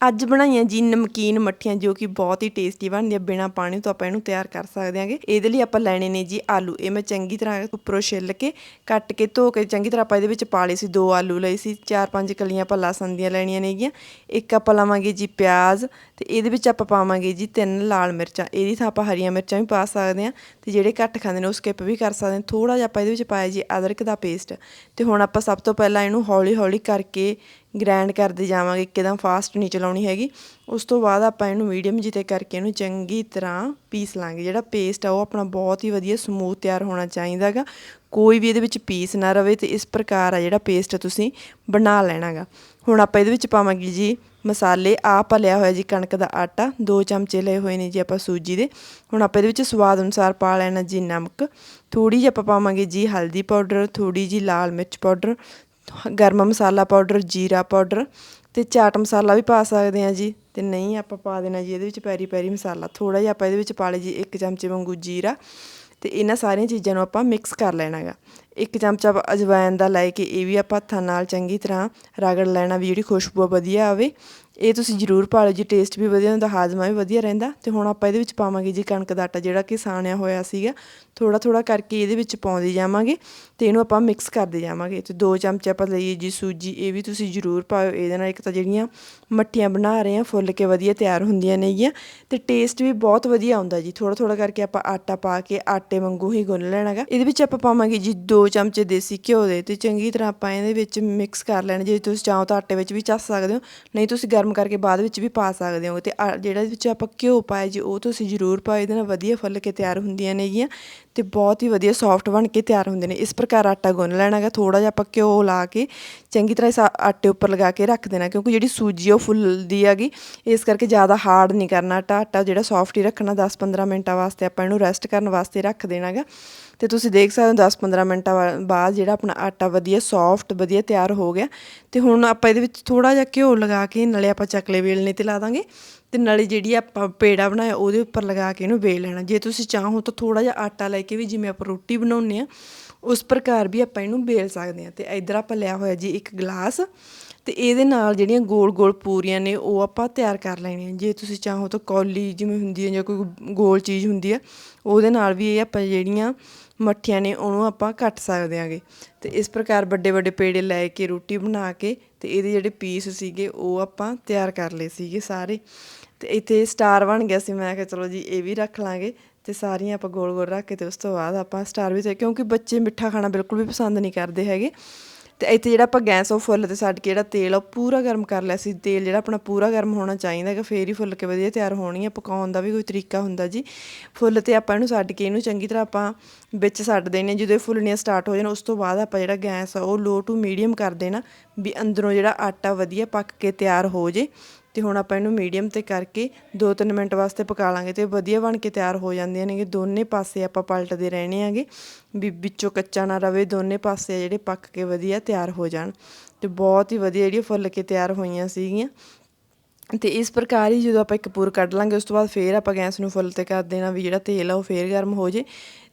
ਅੱਜ ਬਣਾਈਆਂ ਜੀ ਨਮਕੀਨ ਮੱਠੀਆਂ ਜੋ ਕਿ ਬਹੁਤ ਹੀ ਟੇਸਟੀ ਬਣਦੀਆਂ, ਬਿਨਾ ਪਾਣੀ ਤੋਂ ਆਪਾਂ ਇਹਨੂੰ ਤਿਆਰ ਕਰ ਸਕਦੇ ਹਾਂਗੇ। ਇਹਦੇ ਲਈ ਆਪਾਂ ਲੈਣੇ ਨੇ ਜੀ ਆਲੂ। ਇਹ ਮੈਂ ਚੰਗੀ ਤਰ੍ਹਾਂ ਉੱਪਰੋਂ ਛਿੱਲ ਕੇ, ਕੱਟ ਕੇ, ਧੋ ਕੇ, ਚੰਗੀ ਤਰ੍ਹਾਂ ਆਪਾਂ ਇਹਦੇ ਵਿੱਚ ਪਾ ਲਏ ਸੀ ਦੋ ਆਲੂ ਲਏ ਸੀ। ਚਾਰ ਪੰਜ ਕਲੀਆਂ ਆਪਾਂ ਲਸਣ ਦੀਆਂ ਲੈਣੀਆਂ ਨੇਗੀਆਂ। ਇੱਕ ਆਪਾਂ ਲਵਾਂਗੇ ਜੀ ਪਿਆਜ਼ ਤੇ ਇਹਦੇ ਵਿੱਚ ਆਪਾਂ ਪਾਵਾਂਗੇ ਜੀ ਤਿੰਨ ਲਾਲ ਮਿਰਚਾਂ। ਇਹਦੀ ਥਾਂ ਆਪਾਂ ਹਰੀਆਂ ਮਿਰਚਾਂ ਵੀ ਪਾ ਸਕਦੇ ਹਾਂ ਤੇ ਜਿਹੜੇ ਘੱਟ ਖਾਂਦੇ ਨੇ ਉਹ ਸਕਿਪ ਵੀ ਕਰ ਸਕਦੇ ਨੇ। ਥੋੜਾ ਜਿਹਾ ਆਪਾਂ ਇਹਦੇ ਵਿੱਚ ਪਾਇਆ ਜੀ ਅਦਰਕ ਦਾ ਪੇਸਟ ਤੇ ਹੁਣ ਆਪਾਂ ਸਭ ਤੋਂ ਪਹਿਲਾਂ ਇਹਨੂੰ ਹੌਲੀ ਹੌਲੀ ਕਰਕੇ ਗ੍ਰਾਈਂਡ ਕਰਦੇ ਜਾਵਾਂਗੇ, ਇੱਕਦਮ ਫਾਸਟ ਨਹੀਂ ਚਲਾਉਣੀ ਹੈਗੀ। ਉਸ ਤੋਂ ਬਾਅਦ ਆਪਾਂ ਇਹਨੂੰ ਮੀਡੀਅਮ ਜਿਤੇ ਕਰਕੇ ਇਹਨੂੰ ਚੰਗੀ ਤਰ੍ਹਾਂ ਪੀਸ ਲਾਂਗੇ। ਜਿਹੜਾ ਪੇਸਟ ਆ, ਉਹ ਆਪਣਾ ਬਹੁਤ ਹੀ ਵਧੀਆ ਸਮੂਥ ਤਿਆਰ ਹੋਣਾ ਚਾਹੀਦਾਗਾ ਕੋਈ ਵੀ ਇਹਦੇ ਵਿੱਚ ਪੀਸ ਨਾ ਰਵੇ ਤੇ ਇਸ ਪ੍ਰਕਾਰ ਆ ਜਿਹੜਾ ਪੇਸਟ ਤੁਸੀਂ ਬਣਾ ਲੈਣਾਗਾ। ਹੁਣ ਆਪਾਂ ਇਹਦੇ ਵਿੱਚ ਪਾਵਾਂਗੇ ਜੀ ਮਸਾਲੇ। ਆ ਭਲਿਆ ਹੋਇਆ ਜੀ ਕਣਕ ਦਾ ਆਟਾ। ਦੋ ਚਮਚੇ ਲਏ ਹੋਏ ਨੇ ਜੀ ਆਪਾਂ ਸੂਜੀ ਦੇ। ਹੁਣ ਆਪਾਂ ਇਹਦੇ ਵਿੱਚ ਸਵਾਦ ਅਨੁਸਾਰ ਪਾ ਲੈਣਾ ਜੀ ਨਮਕ। ਥੋੜੀ ਜਿਹੀ ਆਪਾਂ ਪਾਵਾਂਗੇ ਜੀ ਹਲਦੀ ਪਾਊਡਰ ਥੋੜੀ ਜੀ ਲਾਲ ਮਿਰਚ ਪਾਊਡਰ ਗਰਮ ਮਸਾਲਾ ਪਾਊਡਰ, ਜੀਰਾ ਪਾਊਡਰ ਤੇ ਚਾਟ ਮਸਾਲਾ ਵੀ ਪਾ ਸਕਦੇ ਆ ਜੀ। ਤੇ ਨਹੀਂ ਆਪਾਂ ਪਾ ਦੇਣਾ ਜੀ, ਇਹਦੇ ਵਿੱਚ ਪੈਰੀ ਪੈਰੀ ਮਸਾਲਾ। ਥੋੜਾ ਜਿਹਾ ਆਪਾਂ ਇਹਦੇ ਵਿੱਚ ਪਾ ਲਈ ਜੀ, ਇੱਕ ਚਮਚੇ ਵਾਂਗੂ ਜੀਰਾ ਤੇ ਇਹਨਾਂ ਸਾਰੀਆਂ ਚੀਜ਼ਾਂ ਨੂੰ ਆਪਾਂ ਮਿਕਸ ਕਰ ਲੈਣਾਗਾ। ਇੱਕ ਚਮਚਾ ਅਜਵਾਇਣ ਦਾ ਲੈ ਕੇ ਇਹ ਵੀ ਆਪਾਂ ਹੱਥਾਂ ਨਾਲ ਚੰਗੀ ਤਰ੍ਹਾਂ ਰਗੜ ਲੈਣਾ, ਵੀ ਜਿਹੜੀ ਖੁਸ਼ਬੂ ਵਧੀਆ ਆਵੇ। ਇਹ ਤੁਸੀਂ ਜ਼ਰੂਰ ਪਾ ਲਓ ਜੀ ਟੇਸਟ ਵੀ ਵਧੀਆ ਹੁੰਦਾ ਹਾਜ਼ਮਾ ਵੀ ਵਧੀਆ ਰਹਿੰਦਾ। ਤੇ ਹੁਣ ਆਪਾਂ ਇਹਦੇ ਵਿੱਚ ਪਾਵਾਂਗੇ ਜੀ ਕਣਕ ਦਾ ਆਟਾ, ਜਿਹੜਾ ਕਿ ਸਾਣਿਆ ਹੋਇਆ ਸੀਗਾ। ਥੋੜਾ ਥੋੜਾ ਕਰਕੇ ਇਹਦੇ ਵਿੱਚ ਪਾਉਂਦੇ ਜਾਵਾਂਗੇ ਤੇ ਇਹਨੂੰ ਆਪਾਂ ਮਿਕਸ ਕਰਦੇ ਜਾਵਾਂਗੇ। ਤੇ ਦੋ ਚਮਚੇ ਆਪਾਂ ਲਈਏ ਜੀ ਸੂਜੀ, ਇਹ ਵੀ ਤੁਸੀਂ ਜ਼ਰੂਰ ਪਾਓ ਇਹਦੇ ਨਾਲ ਇੱਕ ਤਾਂ ਜਿਹੜੀਆਂ ਮੱਠੀਆਂ ਬਣਾ ਰਹੇ ਆ ਫੁੱਲ ਕੇ ਵਧੀਆ ਤਿਆਰ ਹੁੰਦੀਆਂ ਨੇਗੀਆਂ ਤੇ ਟੇਸਟ ਵੀ ਬਹੁਤ ਵਧੀਆ ਆਉਂਦਾ ਜੀ। ਥੋੜਾ ਥੋੜਾ ਕਰਕੇ ਆਪਾਂ ਆਟਾ ਪਾ ਕੇ ਆਟੇ ਵਾਂਗੂ ਹੀ ਗੁੰਨ ਲੈਣਾਗਾ ਇਹਦੇ ਵਿੱਚ ਆਪਾਂ ਪਾਵਾਂਗੇ ਜੀ ਦੋ ਚਮਚੇ ਦੇਸੀ ਘਿਓ ਦੇ। ਤੇ ਚੰਗੀ ਤਰ੍ਹਾਂ ਆਪਾਂ ਇਹਦੇ ਵਿੱਚ ਮਿਕਸ ਕਰ ਲੈਣਾ। ਜੇ ਤੁਸੀਂ ਚਾਹੋ ਤਾਂ ਆਟੇ ਵਿੱਚ ਵੀ ਚੱਸ ਸਕਦੇ ਹੋ। ਨਹੀਂ, ਤੁਸੀਂ ਗਰਮ ਕਰਕੇ ਬਾਅਦ ਵਿੱਚ ਵੀ ਪਾ ਸਕਦੇ ਹੋ ਤੇ ਜਿਹੜਾ ਵਿੱਚ ਆਪਾਂ ਘਿਓ ਪਾਇਆ ਜੀ, ਉਹ ਤੁਸੀਂ ਜ਼ਰੂਰ ਪਾਓ, ਇਹਦੇ ਨਾਲ ਵਧੀਆ ਫੁੱਲ ਕੇ ਤਿਆਰ ਹੁੰਦੀਆਂ ਨੇਗੀਆਂ ਤੇ ਬਹੁਤ ਹੀ ਵਧੀਆ ਸੌਫਟ ਬਣ ਕੇ ਤਿਆਰ ਹੁੰਦੇ ਨੇ। ਇਸ ਪ੍ਰਕਾਰ ਆਟਾ ਗੁੰਨ ਲੈਣਾਗਾ ਥੋੜਾ ਜਿਹਾ ਆਪਾਂ ਘਿਓ ਲਾ ਕੇ ਚੰਗੀ ਤਰ੍ਹਾਂ ਇਸ ਆਟੇ ਉੱਪਰ ਲਗਾ ਕੇ ਰੱਖ ਦੇਣਾ, ਕਿਉਂਕਿ ਜਿਹੜੀ ਸੂਜੀ ਉਹ ਫੁੱਲਦੀ ਹੈਗੀ, ਇਸ ਕਰਕੇ ਜ਼ਿਆਦਾ ਹਾਰਡ ਨਹੀਂ ਕਰਨਾ ਆਟਾ। ਆਟਾ ਜਿਹੜਾ ਸੌਫਟ ਹੀ ਰੱਖਣਾ 10-15 ਮਿੰਟਾਂ ਵਾਸਤੇ ਆਪਾਂ ਇਹਨੂੰ ਰੈਸਟ ਕਰਨ ਵਾਸਤੇ ਰੱਖ ਦੇਣਾਗਾ ਤੇ ਤੁਸੀਂ ਦੇਖ ਸਕਦੇ ਹੋ 10-15 ਮਿੰਟਾਂ ਬਾਅਦ ਜਿਹੜਾ ਆਪਣਾ ਆਟਾ ਵਧੀਆ ਸੌਫਟ ਵਧੀਆ ਤਿਆਰ ਹੋ ਗਿਆ। ਤੇ ਹੁਣ ਆਪਾਂ ਇਹਦੇ ਵਿੱਚ ਥੋੜਾ ਜਿਹਾ ਘਿਓ ਲਗਾ ਕੇ, ਨਾਲੇ ਆਪਾਂ ਚੱਕਲੇ ਵੇਲਣੇ ਤੇ ਲਾ ਦਾਂਗੇ ਤੇ ਨਾਲੇ ਜਿਹੜੀ ਆਪਾਂ ਪੇੜਾ ਬਣਾਇਆ ਉਹਦੇ ਉੱਪਰ ਲਗਾ ਕੇ ਇਹਨੂੰ ਵੇਲ ਲੈਣਾ। ਜੇ ਤੁਸੀਂ ਚਾਹੋ ਤਾਂ ਥੋੜਾ ਜਿਹਾ ਆਟਾ ਲੈ ਕੇ ਵੀ ਜਿਵੇਂ ਆਪਾਂ ਰੋਟੀ ਬਣਾਉਂਦੇ ਆ ਉਸ ਪ੍ਰਕਾਰ ਵੀ ਆਪਾਂ ਇਹਨੂੰ ਵੇਲ ਸਕਦੇ ਆ ਤੇ ਇਧਰ ਆਪਾਂ ਲਿਆ ਹੋਇਆ ਜੀ ਇੱਕ ਗਲਾਸ ਤੇ ਇਹਦੇ ਨਾਲ ਜਿਹੜੀਆਂ ਗੋਲ-ਗੋਲ ਪੂਰੀਆਂ ਨੇ ਉਹ ਆਪਾਂ ਤਿਆਰ ਕਰ ਲੈਣੀਆਂ। ਜੇ ਤੁਸੀਂ ਚਾਹੋ ਤਾਂ ਕੌਲੀ ਜਿਵੇਂ ਹੁੰਦੀ ਹੈ ਜਾਂ ਕੋਈ ਗੋਲ ਚੀਜ਼ ਹੁੰਦੀ ਹੈ, ਉਹਦੇ ਨਾਲ ਵੀ ਇਹ ਆਪਾਂ ਜਿਹੜੀਆਂ ਮੱਠੀਆਂ ਨੇ ਉਹਨੂੰ ਆਪਾਂ ਕੱਟ ਸਕਦੇ ਆਂਗੇ ਤੇ ਇਸ ਪ੍ਰਕਾਰ ਵੱਡੇ ਵੱਡੇ ਪੇੜੇ ਲੈ ਕੇ, ਰੋਟੀ ਬਣਾ ਕੇ ਤੇ ਇਹਦੇ ਜਿਹੜੇ ਪੀਸ ਸੀਗੇ ਉਹ ਆਪਾਂ ਤਿਆਰ ਕਰ ਲਏ ਸੀਗੇ ਸਾਰੇ। ਤੇ ਇੱਥੇ ਸਟਾਰ ਬਣ ਗਿਆ ਸੀ, ਮੈਂ ਕਿਹਾ ਚਲੋ ਜੀ ਇਹ ਵੀ ਰੱਖ ਲਾਂਗੇ ਤੇ ਸਾਰੀਆਂ ਆਪਾਂ ਗੋਲ ਗੋਲ ਰੱਖ ਕੇ ਤੇ ਉਸ ਤੋਂ ਬਾਅਦ ਆਪਾਂ ਸਟਾਰ ਵੀ ਤੇ ਕਿਉਂਕਿ ਬੱਚੇ ਮਿੱਠਾ ਖਾਣਾ ਬਿਲਕੁਲ ਵੀ ਪਸੰਦ ਨਹੀਂ ਕਰਦੇ ਹੈਗੇ। ਤੇ ਇੱਥੇ ਜਿਹੜਾ ਆਪਾਂ ਗੈਸ ਉਹ ਫੁੱਲ ਤੇ ਛੱਡ ਕੇ ਜਿਹੜਾ ਤੇਲ ਉਹ ਪੂਰਾ ਗਰਮ ਕਰ ਲਿਆ ਸੀ। ਤੇਲ ਜਿਹੜਾ ਆਪਣਾ ਪੂਰਾ ਗਰਮ ਹੋਣਾ ਚਾਹੀਦਾ ਕਿ ਫੇਰ ਹੀ ਫੁੱਲ ਕੇ ਵਧੀਆ ਤਿਆਰ ਹੋਣੀ ਆ। ਪਕਾਉਣ ਦਾ ਵੀ ਕੋਈ ਤਰੀਕਾ ਹੁੰਦਾ ਜੀ। ਫੁੱਲ ਤੇ ਆਪਾਂ ਇਹਨੂੰ ਛੱਡ ਕੇ ਇਹਨੂੰ ਚੰਗੀ ਤਰ੍ਹਾਂ ਆਪਾਂ ਵਿੱਚ ਛੱਡ ਦੇਣੇ ਜਦੋਂ ਇਹ ਫੁੱਲਣੀਆਂ ਸਟਾਰਟ ਹੋ ਜਾਣ, ਉਸ ਤੋਂ ਬਾਅਦ ਆਪਾਂ ਜਿਹੜਾ ਗੈਸ ਆ ਉਹ ਲੋ ਟੂ ਮੀਡੀਅਮ ਕਰ ਦੇਣਾ ਵੀ ਅੰਦਰੋਂ ਜਿਹੜਾ ਆਟਾ ਵਧੀਆ ਪੱਕ ਕੇ ਤਿਆਰ ਹੋ ਜੇ। ਤੇ ਹੁਣ ਆਪਾਂ ਇਹਨੂੰ ਮੀਡੀਅਮ ਤੇ ਕਰਕੇ 2-3 ਮਿੰਟ ਵਾਸਤੇ ਪਕਾ ਲਾਂਗੇ ਤੇ ਵਧੀਆ ਬਣ ਕੇ ਤਿਆਰ ਹੋ ਜਾਂਦੀਆਂ ਨੇਗੇ ਦੋਨੇ ਪਾਸੇ ਆਪਾਂ ਪਲਟਦੇ ਰਹਿਣੇ ਆਗੇ। ਵੀ ਵਿੱਚੋਂ ਕੱਚਾ ਨਾ ਰਵੇ, ਦੋਨੇ ਪਾਸੇ ਜਿਹੜੇ ਪੱਕ ਕੇ ਵਧੀਆ ਤਿਆਰ ਹੋ ਜਾਣ। ਤੇ ਬਹੁਤ ਹੀ ਵਧੀਆ ਜਿਹੜੀ ਫੁੱਲ ਕੇ ਤਿਆਰ ਹੋਈਆਂ ਸੀਗੀਆਂ। ਤੇ ਇਸ ਪ੍ਰਕਾਰ ਹੀ ਜਦੋਂ ਆਪਾਂ ਇੱਕ ਪੂਰ ਕੱਢ ਲਾਂਗੇ, ਉਸ ਤੋਂ ਬਾਅਦ ਫੇਰ ਆਪਾਂ ਗੈਸ ਨੂੰ ਫੁੱਲ ਤੇ ਕਰ ਦੇਣਾ ਵੀ ਜਿਹੜਾ ਤੇਲ ਆ ਉਹ ਫੇਰ ਗਰਮ ਹੋ ਜੇ।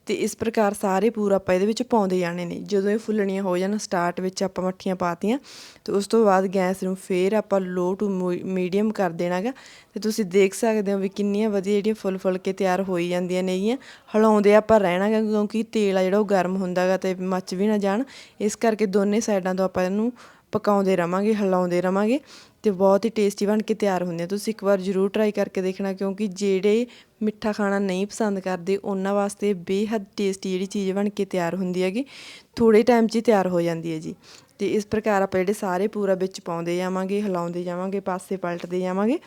ਤੇ ਇਸ ਪ੍ਰਕਾਰ ਸਾਰੇ ਪੂਰ ਆਪਾਂ ਇਹਦੇ ਵਿੱਚ ਪਾਉਂਦੇ ਜਾਣੇ ਨੇ। ਜਦੋਂ ਇਹ ਫੁੱਲਣੀਆਂ ਹੋ ਜਾਣ ਸਟਾਰਟ ਵਿੱਚ ਆਪਾਂ ਮੱਠੀਆਂ ਪਾਤੀਆਂ, ਤੇ ਉਸ ਤੋਂ ਬਾਅਦ ਗੈਸ ਨੂੰ ਫੇਰ ਆਪਾਂ ਲੋ ਟੂ ਮੀਡੀਅਮ ਕਰ ਦੇਣਾਗਾ। ਤੇ ਤੁਸੀਂ ਦੇਖ ਸਕਦੇ ਹੋ ਵੀ ਕਿੰਨੀਆਂ ਵਧੀਆ ਜਿਹੜੀਆਂ ਫੁੱਲ ਫੁੱਲ ਕੇ ਤਿਆਰ ਹੋਈ ਜਾਂਦੀਆਂ ਨੇਗੀਆਂ। ਹਲਾਉਂਦੇ ਆਪਾਂ ਰਹਿਣਾਗਾ ਕਿਉਂਕਿ ਤੇਲ ਆ ਜਿਹੜਾ ਉਹ ਗਰਮ ਹੁੰਦਾਗਾ ਤੇ ਮੱਚ ਵੀ ਨਾ ਜਾਣ। ਇਸ ਕਰਕੇ ਦੋਨੇ ਸਾਈਡਾਂ ਤੋਂ ਆਪਾਂ ਇਹਨੂੰ ਪਕਾਉਂਦੇ ਰਵਾਂਗੇ, ਹਿਲਾਉਂਦੇ ਰਵਾਂਗੇ। ਤੇ ਬਹੁਤ ਹੀ ਟੇਸਟੀ ਬਣ ਕੇ ਤਿਆਰ ਹੁੰਦੇ ਆ। ਤੁਸੀਂ ਇੱਕ ਵਾਰ ਜ਼ਰੂਰ ਟਰਾਈ ਕਰਕੇ ਦੇਖਣਾ, ਕਿਉਂਕਿ ਜਿਹੜੇ ਮਿੱਠਾ ਖਾਣਾ ਨਹੀਂ ਪਸੰਦ ਕਰਦੇ, ਉਹਨਾਂ ਵਾਸਤੇ ਬੇਹੱਦ ਟੇਸਟੀ ਜਿਹੜੀ ਚੀਜ਼ ਬਣ ਕੇ ਤਿਆਰ ਹੁੰਦੀ ਹੈਗੀ। ਥੋੜੇ ਟਾਈਮ 'ਚ ਹੀ ਤਿਆਰ ਹੋ ਜਾਂਦੀ ਹੈ ਜੀ। ਤੇ ਇਸ ਪ੍ਰਕਾਰ ਆਪਾਂ ਜਿਹੜੇ ਸਾਰੇ ਪੂਰਾ ਵਿੱਚ ਪਾਉਂਦੇ ਜਾਵਾਂਗੇ, ਹਿਲਾਉਂਦੇ ਜਾਵਾਂਗੇ, ਪਾਸੇ ਪਲਟਦੇ ਜਾਵਾਂਗੇ,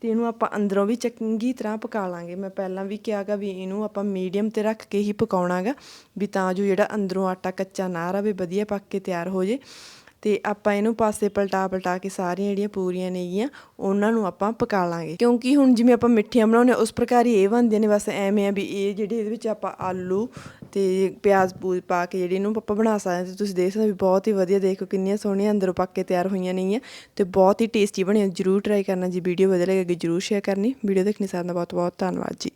ਤੇ ਇਹਨੂੰ ਆਪਾਂ ਅੰਦਰੋਂ ਵੀ ਚੰਗੀ ਤਰ੍ਹਾਂ ਪਕਾ ਲਾਂਗੇ। ਮੈਂ ਪਹਿਲਾਂ ਵੀ ਕਿਹਾਗਾ ਵੀ ਇਹਨੂੰ ਆਪਾਂ ਮੀਡੀਅਮ ਤੇ ਰੱਖ ਕੇ ਹੀ ਪਕਾਉਣਾਗਾ ਵੀ ਤਾਂ ਜੋ ਜਿਹੜਾ ਅੰਦਰੋਂ ਆਟਾ ਕੱਚਾ ਨਾ ਰਵੇ, ਵਧੀਆ ਪੱਕ ਕੇ ਤਿਆਰ ਹੋ ਜੇ। ਤੇ ਆਪਾਂ ਇਹਨੂੰ ਪਾਸੇ ਪਲਟਾ ਪਲਟਾ ਕੇ ਸਾਰੀਆਂ ਜਿਹੜੀਆਂ ਪੂਰੀਆਂ ਨੇਗੀਆਂ, ਉਹਨਾਂ ਨੂੰ ਆਪਾਂ ਪਕਾ ਲਾਂਗੇ। ਕਿਉਂਕਿ ਹੁਣ ਜਿਵੇਂ ਆਪਾਂ ਮਿੱਠੀਆਂ ਬਣਾਉਂਦੇ ਉਸ ਪ੍ਰਕਾਰ ਹੀ ਇਹ ਬਣਦੀਆਂ ਨੇ, ਬਸ ਐਵੇਂ ਆ ਵੀ ਇਹ ਜਿਹੜੇ ਇਹਦੇ ਵਿੱਚ ਆਪਾਂ ਆਲੂ ਤੇ ਪਿਆਜ਼ ਪੂਜ ਪਾ ਕੇ ਜਿਹੜੀ ਇਹਨੂੰ ਆਪਾਂ ਬਣਾ ਸਕਦੇ ਤੇ ਤੁਸੀਂ ਦੇਖ ਸਕਦੇ ਵੀ ਬਹੁਤ ਹੀ ਵਧੀਆ, ਦੇਖੋ ਕਿੰਨੀਆਂ ਸੋਹਣੀਆਂ ਅੰਦਰੋਂ ਪੱਕ ਕੇ ਤਿਆਰ ਹੋਈਆਂ ਨੇਗੀਆਂ ਤੇ ਬਹੁਤ ਹੀ ਟੇਸਟੀ ਬਣੀ ਜਰੂਰ ਟਰਾਈ ਕਰਨਾ ਜੀ ਵੀਡੀਓ ਵਧੀਆ ਲੱਗੇ ਜਰੂਰ ਸ਼ੇਅਰ ਕਰਨੀ। ਵੀਡੀਓ ਦੇਖਣੀ ਸਾਰਿਆਂ ਦਾ ਬਹੁਤ ਬਹੁਤ ਧੰਨਵਾਦ ਜੀ।